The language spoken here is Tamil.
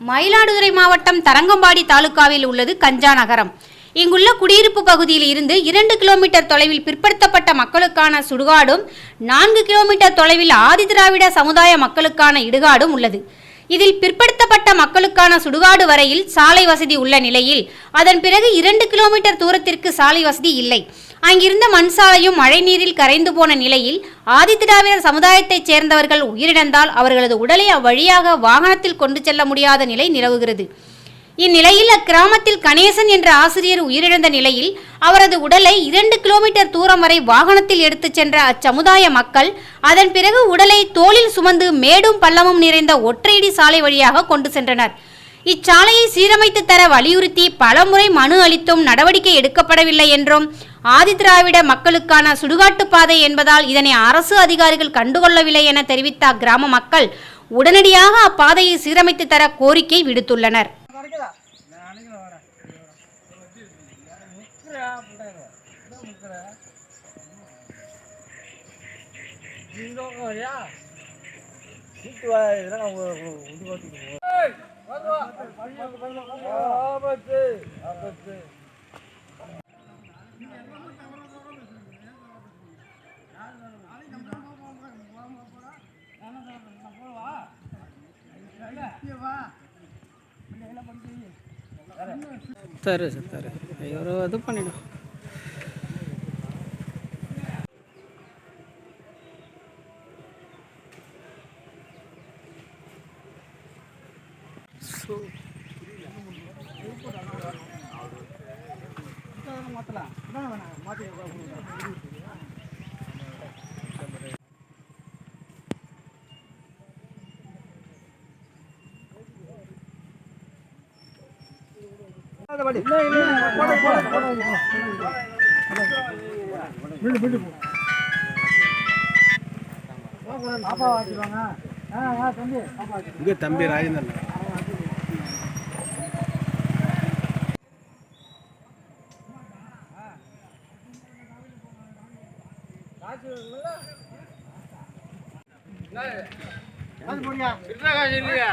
மயிலாடுதுறை மாவட்டம் தரங்கம்பாடி தாலுகாவில் உள்ளது கஞ்சா நகரம். இங்குள்ள குடியிருப்பு பகுதியில் இருந்து இரண்டு கிலோமீட்டர் தொலைவில் பிற்படுத்தப்பட்ட மக்களுக்கான சுடுகாடும் நான்கு கிலோமீட்டர் தொலைவில் ஆதிதிராவிட சமுதாய மக்களுக்கான இடுகாடும் உள்ளது. இதில் பிற்படுத்தப்பட்ட மக்களுக்கான சுடுகாடு வரையில் சாலை வசதி உள்ள நிலையில் அதன் பிறகு இரண்டு கிலோமீட்டர் தூரத்திற்கு சாலை வசதி இல்லை. அங்கிருந்த மண் சாலையும் மழைநீரில் கரைந்து போன நிலையில் ஆதித்திராவிடர் சமுதாயத்தைச் சேர்ந்தவர்கள் உயிரிழந்தால் அவர்களது உடலை அவ்வழியாக வாகனத்தில் கொண்டு செல்ல முடியாத நிலை நிலவுகிறது. இந்நிலையில் அக்கிராமத்தில் கணேசன் என்ற ஆசிரியர் உயிரிழந்த நிலையில் அவரது உடலை இரண்டு கிலோமீட்டர் தூரம் வரை வாகனத்தில் எடுத்துச் சென்ற அச்சமுதாய மக்கள் அதன் பிறகு உடலை தோளில் சுமந்து மேடும் பள்ளமும் நிறைந்த ஒற்றையடி சாலை வழியாக கொண்டு சென்றனர். இச்சாலையை சீரமைத்து தர வலியுறுத்தி பலமுறை மனு அளித்தும் நடவடிக்கை எடுக்கப்படவில்லை என்றும் ஆதிதிராவிட மக்களுக்கான சுடுகாட்டு பாதை என்பதால் இதனை அரசு அதிகாரிகள் கண்டுகொள்ளவில்லை என தெரிவித்த அக்கிராம மக்கள் உடனடியாக அப்பாதையை சீரமைத்து தர கோரிக்கை விடுத்துள்ளனர். ಸರಿ ಸರ್ ಸರಿ ಇವರು ಅದು ಪನ್ನಿಡು இங்கே தம்பி ராஜேந்திரன். அது முடியா இல்லையா?